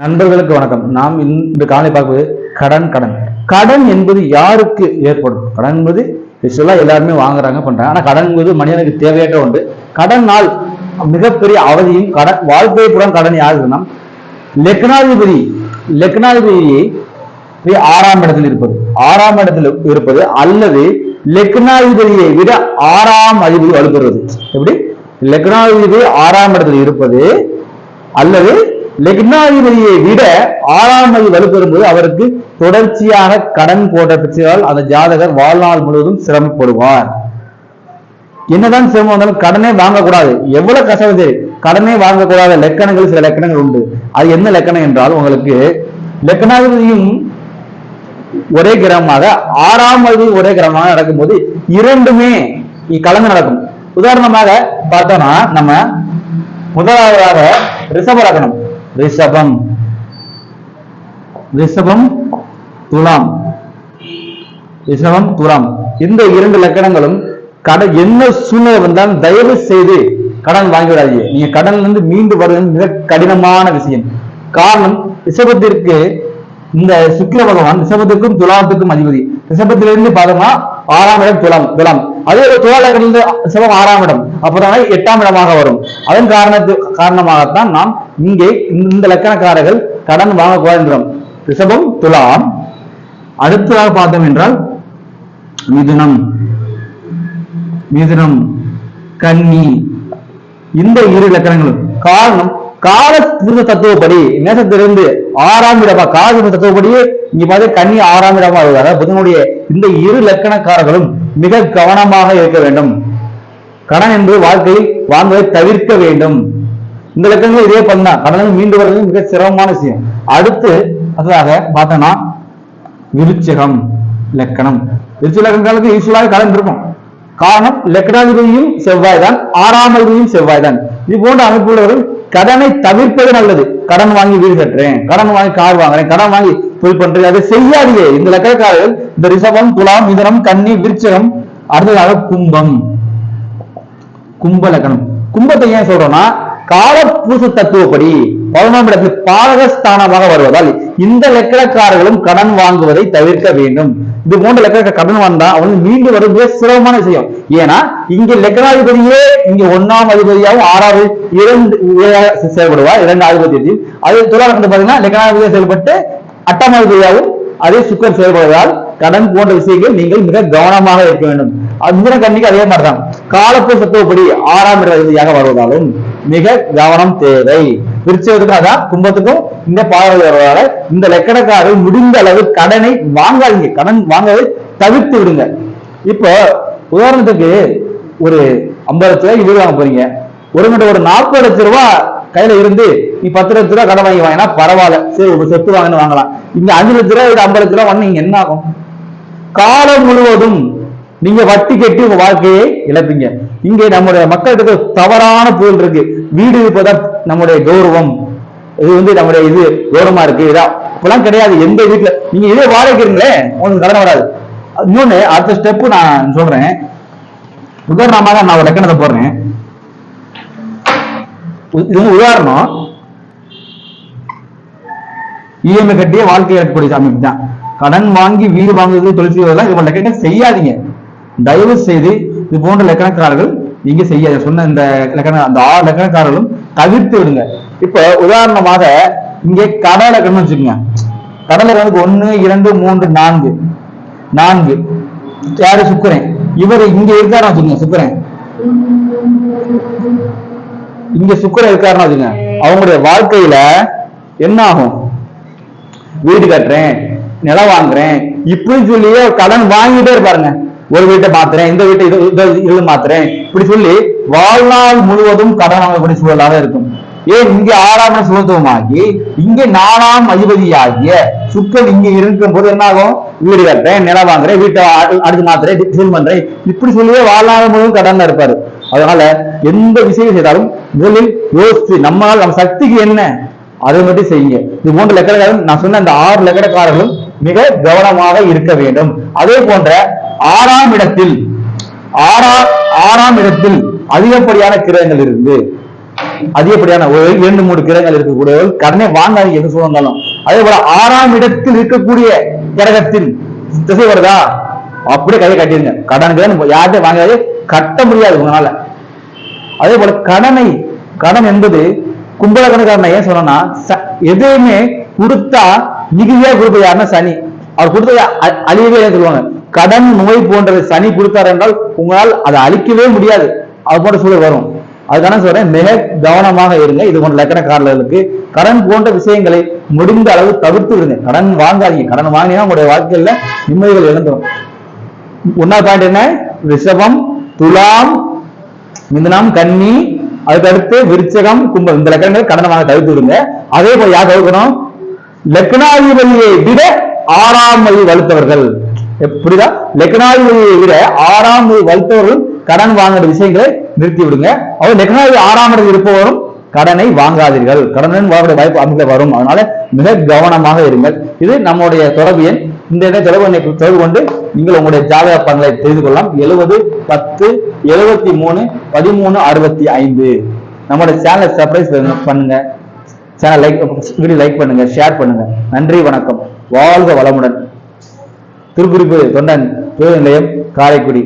நண்பர்களுக்கு வணக்கம். நாம் இந்த காலை பார்ப்பது கடன் கடன். கடன் என்பது யாருக்கு ஏற்படும்? கடன் என்பது யூஸ்வலா எல்லாருமே வாங்குறாங்க பண்றாங்க. ஆனா கடன் என்பது மனிதனுக்கு தேவையற்ற ஒன்று. கடனால் மிகப்பெரிய அவதியும் கடன் வாழ்க்கை புறம் கடன் யாருக்குன்னா லெக்னாதிபதி லெக்னாதிபதியை ஆறாம் இடத்தில் இருப்பது. ஆறாம் இடத்தில் இருப்பது அல்லது லெக்னாதிபதியை விட ஆறாம் அதிபதி வலுப்பெறுவது. எப்படி? லெக்னாதிபதி ஆறாம் இடத்தில் இருப்பது அல்லது லெக்னாதிபதியை விட ஆறாம் மதி வலுப்பெறும்போது அவருக்கு தொடர்ச்சியாக கடன் போட்ட பிரச்சனையால் அந்த ஜாதகர் வாழ்நாள் முழுவதும் சிரமப்படுவார். என்னதான் சிரமம் வந்தாலும் கடனே வாங்கக்கூடாது. எவ்வளவு கஷ்டம் சரி கடனே வாங்கக்கூடாத லக்கணங்கள் சில லக்கணங்கள் உண்டு. அது என்ன லக்கணம் என்றால் உங்களுக்கு லக்கணாதிபதியும் ஒரே கிரகமாக ஆறாம் மதி ஒரே கிரகமாக நடக்கும்போது இரண்டுமே இ- கலந்து நடக்கும். உதாரணமாக பார்த்தோம்னா நம்ம முதலாவதாக ரிஷப லக்னம் ரிஷபம். ரிஷபம் துலாம். ரிஷபம் துலாம். இந்த இரண்டு லக்கணங்களும் கடன் என்ன சூழ்நிலை வந்தாலும் தயவு செய்து கடன் வாங்கி விடாதீங்க நீங்க கடன்ல இருந்து மீண்டு வருவது மிக கடினமான விஷயம். காரணம் ரிஷபத்திற்கு இந்த சுக்கிர பகவான் ரிஷபத்துக்கும் துலாத்துக்கும் அதிபதி. ரிஷபத்திலிருந்து பார்த்தோம்னா ஆறாம் இடம் துளம் துளம். அதே துலாலகிலிருந்து ரிஷபம் ஆறாம் இடம். அப்புறம் எட்டாம் இடமாக வரும். அதன் காரணத்து காரணமாகத்தான் நாம் இங்கே இந்த லக்கணக்காரர்கள் கடன் வாங்கக்கூடாது ரிஷபம் துலாம். அடுத்ததாக பார்த்தோம் என்றால் மிதுனம். மிதுனம் கன்னி. இந்த இரு லக்கணங்களும். காரணம் கால புருஷ தத்துவப்படி நேசத்திலிருந்து ஆறாம் இடமா கால தத்துவப்படியே இங்க பார்த்து கன்னி ஆறாம் இடமா வருது அதாவது புதனுடைய இந்த இரு லக்கணக்காரர்களும் மிக கவனமாக இருக்க வேண்டும். கடன் என்பது வாழ்க்கையில் வாங்குவதை தவிர்க்க வேண்டும். இந்த லக்கணங்கள் இதே பண்ணா கடனில் மீண்டு வர்றது மிக சிரமமான விஷயம். அடுத்து அடுத்ததாக பார்த்தோம்னா விருச்சகம் லக்கணம். விருச்ச லக்கணங்களுக்கு யூஸ்வலாக கடன் இருக்கும். காரணம் லக்கணாதிபதியும் செவ்வாய் தான் ஆறாம் அதிபதியும் செவ்வாய் தான். இது போன்ற அமைப்புள்ளவர்கள் கடனை தவிர்ப்பது நல்லது. கடன் வாங்கி வீடு கட்டுறேன் கடன் வாங்கி கார் வாங்குறேன் கடன் வாங்கி போய் பண்றீங்க. அதை செய்யாதீங்க. இந்த லக்கணக்காரர்கள் இந்த ரிஷபம் துலாம் மிதனம் கன்னி விருச்சகம் அடுத்ததாக கும்பம். கும்ப லக்கணம். கும்பத்தை ஏன் சொல்றோம்னா காலப்பூச தத்துவப்படி பதினொன்றாம் இடத்தில் பாலகஸ்தானமாக வருவதால் இந்த லக்கணக்காரர்களும் கடன் வாங்குவதை தவிர்க்க வேண்டும். இது போன்ற லக்கண கடன் வந்தா அவனுக்கு மீண்டு வரும் மிக சிரமமான விஷயம். ஏன்னா இங்க லக்கணாதிபதியே இங்க ஒன்னாம் அதிபதியாகவும் ஆறாவது இரண்டு செயல்படுவார். இரண்டு அதிபதியத்தில் அது துலாலக்கணத்தை பாத்தீங்கன்னா லக்கணாதிபதியாக செயல்பட்டு அட்டாம் அதே சுக்கர் செயல்படுவதால் கடன் போன்ற விஷயங்கள் நீங்கள் மிக கவனமாக இருக்க வேண்டும். அந்திர கண்ணிக்கு அதே மாதிரிதான். காலப்பு சத்துவப்படி ஆறாம் இடதியாக வருவதாலும் மிக கவனம் தேவை. விருச்சத்துக்கும் அதான் கும்பத்துக்கும் இந்த பார்வை வருவதால இந்த லக்கணக்காரர்கள் முடிந்த அளவு கடனை வாங்காதீங்க. கடன் வாங்கவே தவிர்த்து விடுங்க. இப்போ உதாரணத்துக்கு ஒரு ஐம்பது லட்ச ரூபாய்க்கு வீடு வாங்க போறீங்க. ஒரு கிட்ட ஒரு நாற்பது லட்ச ரூபாய் கையில இருந்து நீ பத்து லட்ச ரூபாய் கடன் வாங்கி வாங்கினா பரவாயில்ல. சரி ஒரு சொத்து வாங்கன்னு வாங்கலாம். இங்க அஞ்சு லட்ச ரூபாய் இது ஐம்பது லட்ச ரூபாய் வாங்க என்ன ஆகும்? காலம் முழுவதும் நீங்க வட்டி கட்டி உங்க வாழ்க்கையை இழப்பீங்க. இங்கே நம்முடைய மக்களுக்கு தவறான புகழ் இருக்கு. வீடு இருப்பதான் நம்முடைய கௌரவம். இது வந்து நம்முடைய இது கௌரவமா இருக்கு. இதா இப்பெல்லாம் கிடையாது. எந்த வீட்டுல நீங்க இதே வாடகைக்கு உங்களுக்கு கடன் வராது. இன்னொன்னு அடுத்த ஸ்டெப் நான் சொல்றேன். உதாரணமாக நான் ஒரு லக்கணத்தை போடுறேன். இது வந்து உதாரணம் இஎம்ஐ கட்டிய வாழ்க்கை ஏற்பக்கூடிய அமைப்பு தான் கடன் வாங்கி வீடு வாங்குறது தொழில் செய்வதெல்லாம் இது போன்ற லக்கணம் செய்யாதீங்க. தயவு செய்து இது போன்ற லக்கணக்காரர்கள் நீங்க செய்யாத சொன்ன இந்த லக்கண அந்த ஆறு லக்கணக்காரர்களும் தவிர்த்து விடுங்க. இப்ப உதாரணமாக இங்கே கடை லக்கணம் வச்சுக்கோங்க. கடை லக்கணத்துக்கு ஒண்ணு இரண்டு மூன்று நான்கு. நான்கு. யாரு சுக்கரன்? இவர் இங்க இருக்காரு வச்சுக்கோங்க சுக்கரன். இங்க சுக்கரன் இருக்காருன்னு வச்சுங்க அவங்களுடைய வாழ்க்கையில என்ன ஆகும்? வீடு கட்டுறேன் நிலம் வாங்குறேன் இப்படி சொல்லியே கடன் வாங்கிட்டே இருப்பாருங்க. ஒரு வீட்டை மாத்துறேன் இந்த வீட்டை இது இது- மாத்துறேன். இப்படி சொல்லி வாழ்நாள் முழுவதும் கடன் வாங்கக்கூடிய சூழலாக இருக்கும். ஏன் இங்க ஆறாம் இடம் சுகத்துவமாகி இங்க நாலாம் அதிபதியாகிய சுக்கன் இங்க இருக்கும் போது என்ன ஆகும்? வீடு கட்டுறேன் நிலம் வாங்குறேன் வீட்டை அடு- அடுத்து மாத்துறேன் டிசைன் பண்றேன். இப்படி சொல்லியே வாழ்நாள் முழுவதும் கடன் இருப்பாரு. அதனால எந்த விஷயம் செய்தாலும் முதலில் யோசிச்சு நம்மளால் நம்ம சக்திக்கு என்ன? அதை மட்டும் செய்யுங்க. இது போன்ற லக்கணக்காரர்கள் நான் சொன்ன அந்த ஆறு லக்கணக்காரர்களும் மிக கவனமாக இருக்க வேண்டும். அதே போன்ற ஆறாம் இடத்தில் ஆறாம் ஆறாம் இடத்தில் அதிகப்படியான கிரகங்கள் இருந்து அதிகப்படியான ஒரு இரண்டு மூணு கிரகங்கள் இருக்கக்கூடியவர்கள் கடனை வாங்காதீங்க எது சொன்னாலும் அதே போல ஆறாம் இடத்தில் இருக்கக்கூடிய கிரகத்தில் திசை வருதா? அப்படியே கையை கட்டிருங்க கடன் கடன் யார்கிட்ட வாங்காதே கட்ட முடியாது உங்களால. அதே போல கடனை கடன் என்பது கும்பலக்கணக்காரனை ஏன் சொன்னா எதையுமே கொடுத்தா மிகுதியா கொடுப்பது யாருன்னா சனி. அவர் கொடுத்தது அ- அழியவே சொல்லுவாங்க. கடன் நோய் போன்றது சனி கொடுத்தார் என்றால் உங்களால் அதை அழிக்கவே முடியாது. அது போன்ற சூழல் வரும். அதுக்கான சொல்றேன் மிக கவனமாக இருங்க. இது போன்ற லக்கணக்காரர்களுக்கு கடன் போன்ற விஷயங்களை முடிந்த அளவு தவிர்த்து விடுங்க. கடன் வாங்காதீங்க. கடன் வாங்கினா உங்களுடைய வாழ்க்கையில நிம்மதிகள் இழந்துடும் ஒன்னா பாயிண்ட் என்ன? ரிஷபம் துலாம் மிதுனம் கன்னி அதுக்கடுத்து விருச்சகம் கும்பம் இந்த லக்கணங்கள் கடனமாக தவிர்த்து விடுங்க அதே போல யார் தவிர்க்கணும் லக்னாதிபதியை விட ஆறாம் மதி வலுத்தவர்கள். எப்~ புரியுதா? லக்னாதிபதியை விட ஆறாம் மதி வலுத்தவர்கள் கடன் வாங்குற விஷயங்களை நிறுத்தி விடுங்க அவர் லக்னாதிபதி ஆறாம் இடத்தில் இருப்பவரும் கடனை வாங்காதீர்கள். கடனுடன் வாங்கக்கூடிய வாய்ப்பு அமைக்க வரும். அதனால மிக கவனமாக இருங்கள். இது நம்முடைய தொடர்பு எண். இந்த தொடர்பு தொடர்பு கொண்டு நீங்கள் உங்களுடைய ஜாதக பங்களை தெரிந்து கொள்ளலாம். எழுபது பத்து எழுபத்தி மூணு பதிமூணு அறுபத்தி ஐந்து. நம்மளுடைய சேனலை சர்ப்ரைஸ் பண்ணுங்க. சேனல் லைக் வீடியோ லைக் பண்ணுங்க ஷேர் பண்ணுங்க. நன்றி வணக்கம். வாழ்க வளமுடன். திருக்குறிப்பு தொண்டன் பேருந்து நிலையம் காரைக்குடி.